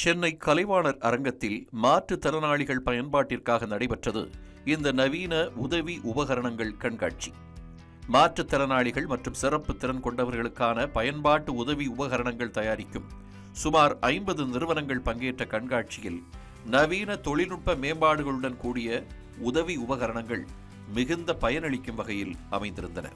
சென்னை கலைவாணர் அரங்கத்தில் மாற்றுத்திறனாளிகள் பயன்பாட்டிற்காக நடைபெற்றது இந்த நவீன உதவி உபகரணங்கள் கண்காட்சி. மாற்றுத்திறனாளிகள் மற்றும் சிறப்பு திறன் கொண்டவர்களுக்கான பயன்பாட்டு உதவி உபகரணங்கள் தயாரிக்கும் சுமார் ஐம்பது நிறுவனங்கள் பங்கேற்ற கண்காட்சியில் நவீன தொழில்நுட்ப மேம்பாடுகளுடன் கூடிய உதவி உபகரணங்கள் மிகுந்த பயனளிக்கும் வகையில் அமைந்திருந்தன.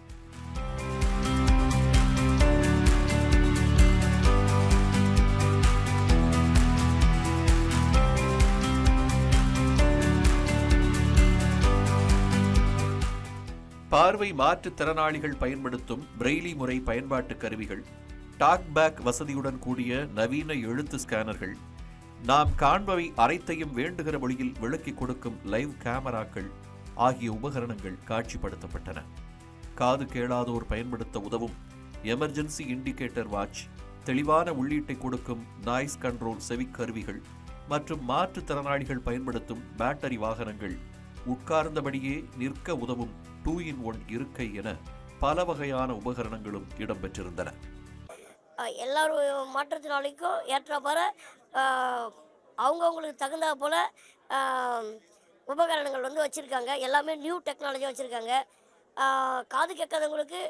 பார்வை மாற்றுத்திறனாளிகள் பயன்படுத்தும் பிரெய்லி முறை பயன்பாட்டு கருவிகள் டாக்பேக் வசதியுடன் கூடிய நவீன எழுத்து ஸ்கேனர்கள் நாம் காண்பவை அனைத்தையும் வேண்டுகிற மொழியில் விளக்கிக் கொடுக்கும் லைவ் கேமராக்கள் ஆகிய உபகரணங்கள் காட்சிப்படுத்தப்பட்டன. காது கேளாதோர் பயன்படுத்த உதவும் எமர்ஜென்சி இண்டிகேட்டர் வாட்ச் தெளிவான உள்ளீட்டை கொடுக்கும் நாய்ஸ் கண்ட்ரோல் செவிக்கருவிகள் மற்றும் மாற்றுத்திறனாளிகள் பயன்படுத்தும் பேட்டரி வாகனங்கள் உட்கார்ந்தபடியே நிற்க உதவும் டூ இன் ஒன் இருக்கை என பல வகையான உபகரணங்களும் இடம்பெற்றிருந்தன. எல்லாரும் மாற்றுத்திறனாளிக்கும் ஏற்றாப்பார அவங்கவுங்களுக்கு தகுந்தா போல் உபகரணங்கள் வந்து வச்சுருக்காங்க. எல்லாமே நியூ டெக்னாலஜி வச்சுருக்காங்க. காது கேட்காதவங்களுக்கு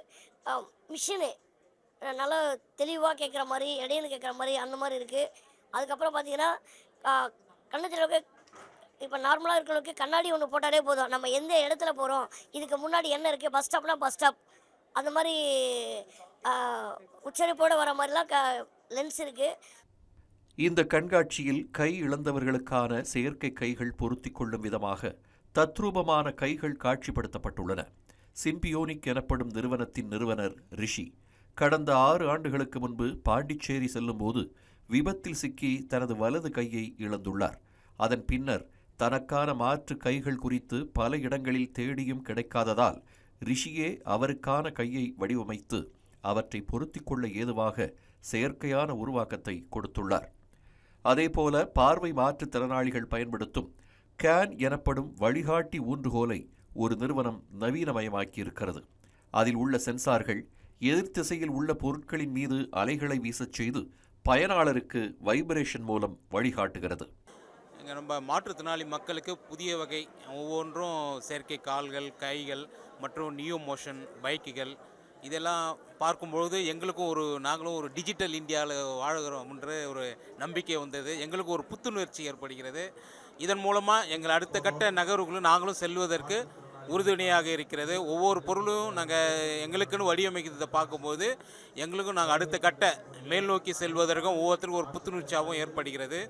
மிஷினு நல்லா தெளிவாக கேட்குற மாதிரி இடையில கேட்குற மாதிரி அந்த மாதிரி இருக்குது அதுக்கப்புறம் பார்த்தீங்கன்னா கண்ணு இப்போ நார்மலாக இருக்கிறவங்களுக்கு கண்ணாடி ஒன்று போட்டாலே போதும். நம்ம எந்த இடத்துல போகிறோம் இதுக்கு முன்னாடி என்ன இருக்குது பஸ் ஸ்டாப்னா பஸ் ஸ்டாப் அந்த மாதிரி உச்சரிப்போடு வர மாதிரிலாம் க லென்ஸ் இருக்குது இந்த கண்காட்சியில் கை இழந்தவர்களுக்கான செயற்கை கைகள் பொருத்தி கொள்ளும் விதமாக தத்ரூபமான கைகள் காட்சிப்படுத்தப்பட்டுள்ளன. சிம்பியோனிக் எனப்படும் நிறுவனத்தின் நிறுவனர் ரிஷி கடந்த ஆறு ஆண்டுகளுக்கு முன்பு பாண்டிச்சேரி செல்லும்போது விபத்தில் சிக்கி தனது வலது கையை இழந்துள்ளார். அதன் பின்னர் தனக்கான மாற்று கைகள் குறித்து பல இடங்களில் தேடியும் கிடைக்காததால் ரிஷியே அவருக்கான கையை வடிவமைத்து அவற்றை பொருத்திக் கொள்ள ஏதுவாக செயற்கையான உருவாக்கத்தை கொடுத்துள்ளார். அதேபோல பார்வை மாற்றுத்திறனாளிகள் பயன்படுத்தும் கேன் எனப்படும் வழிகாட்டி ஊன்றுகோலை ஒரு நிறுவனம் நவீனமயமாக்கியிருக்கிறது. அதில் உள்ள சென்சார்கள் எதிர்த்திசையில் உள்ள பொருட்களின் மீது அலைகளை வீசச் செய்து பயனாளருக்கு வைப்ரேஷன் மூலம் வழிகாட்டுகிறது. இங்கே நம்ம மாற்றுத்திறனாளி மக்களுக்கு புதிய வகை ஒவ்வொன்றும் செயற்கை கால்கள் கைகள் மற்றும் நியூ மோஷன் பைக்குகள் இதெல்லாம் பார்க்கும்பொழுது எங்களுக்கும் ஒரு நாங்களும் ஒரு டிஜிட்டல் இந்தியாவில் வாழ்கிறோம்ன்ற ஒரு நம்பிக்கை வந்தது. எங்களுக்கு ஒரு புத்துணர்ச்சி ஏற்படுகிறது. இதன் மூலமாக எங்கள் அடுத்த கட்ட நகர்வுகளும் நாங்களும் செல்வதற்கு உறுதுணையாக இருக்கிறது. ஒவ்வொரு பொருளும் நாங்கள் எங்களுக்குன்னு வடிவமைக்கிறதை பார்க்கும்போது எங்களுக்கும் நாங்கள் அடுத்த கட்ட மேல் நோக்கி செல்வதற்கும் ஒவ்வொருத்தருக்கும் ஒரு புத்துணர்ச்சியாகவும் ஏற்படுகிறது.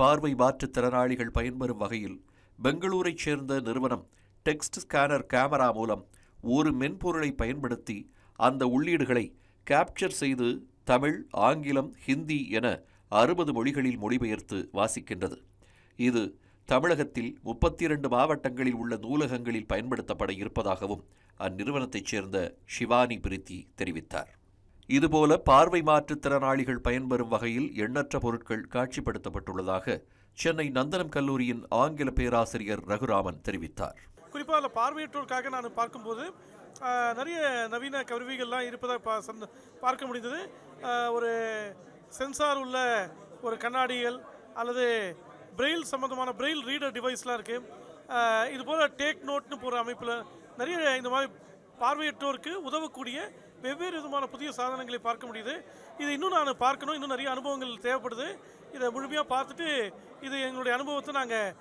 பார்வை மாற்றுத்திறனாளிகள் பயன்பெறும் வகையில் பெங்களூரைச் சேர்ந்த நிறுவனம் டெக்ஸ்ட் ஸ்கேனர் கேமரா மூலம் ஒரு மென்பொருளை பயன்படுத்தி அந்த உள்ளீடுகளை கேப்சர் செய்து தமிழ் ஆங்கிலம் ஹிந்தி என அறுபது மொழிகளில் மொழிபெயர்த்து வாசிக்கின்றது. இது தமிழகத்தில் முப்பத்தி இரண்டு மாவட்டங்களில் உள்ள நூலகங்களில் பயன்படுத்தப்பட இருப்பதாகவும் அந்நிறுவனத்தைச் சேர்ந்த ஷிவானி பிரித்தி தெரிவித்தார். இதுபோல பார்வை மாற்றுத்திறனாளிகள் பயன்பெறும் வகையில் எண்ணற்ற பொருட்கள் காட்சிப்படுத்தப்பட்டுள்ளதாக சென்னை நந்தனம் கல்லூரியின் ஆங்கில பேராசிரியர் ரகுராமன் தெரிவித்தார். குறிப்பாக அதில் பார்வையற்றோருக்காக நான் பார்க்கும்போது நிறைய நவீன கருவிகள்லாம் இருப்பதாக பா சந்த பார்க்க முடிந்தது. ஒரு சென்சார் உள்ள ஒரு கண்ணாடிகள் அல்லது பிரெயில் சம்மந்தமான பிரெயில் ரீடர் டிவைஸ்லாம் இருக்குது இது போல் டேக் நோட்னு போகிற அமைப்பில் நிறைய இந்த மாதிரி பார்வையற்றோருக்கு உதவக்கூடிய வெவ்வேறு விதமான புதிய சாதனங்களை பார்க்க முடியுது. இது இன்னும் நான் பார்க்கணும். இன்னும் நிறைய அனுபவங்கள் தேவைப்படுது. இதை முழுமையாக பார்த்துட்டு இது எங்களுடைய அனுபவத்தை நாங்கள்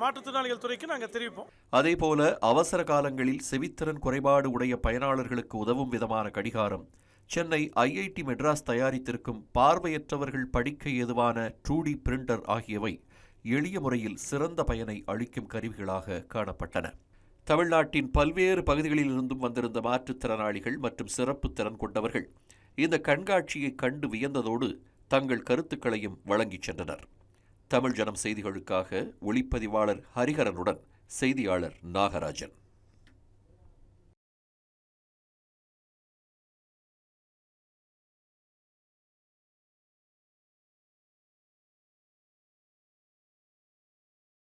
மாற்றுத்திறனாளிகள் துறைக்கு நாங்கள் தெரிவிப்போம். அதேபோல அவசர காலங்களில் செவித்திறன் குறைபாடு உடைய பயனாளர்களுக்கு உதவும் விதமான கடிகாரம். சென்னை ஐஐடி மெட்ராஸ் தயாரித்திருக்கும் பார்வையற்றவர்கள் படிக்க ஏதுவான டி பிரிண்டர் ஆகியவை எளிய முறையில் சிறந்த பயனை அளிக்கும் கருவிகளாக காணப்பட்டன. தமிழ்நாட்டின் பல்வேறு பகுதிகளிலிருந்தும் வந்திருந்த மாற்றுத்திறனாளிகள் மற்றும் சிறப்பு திறன் கொண்டவர்கள் இந்த கண்காட்சியை கண்டு வியந்ததோடு தங்கள் கருத்துக்களையும் வழங்கிச் சென்றனர். தமிழ் ஜனம் செய்திகளுக்காக ஒளிப்பதிவாளர் ஹரிஹரனுடன் செய்தியாளர் நாகராஜன்.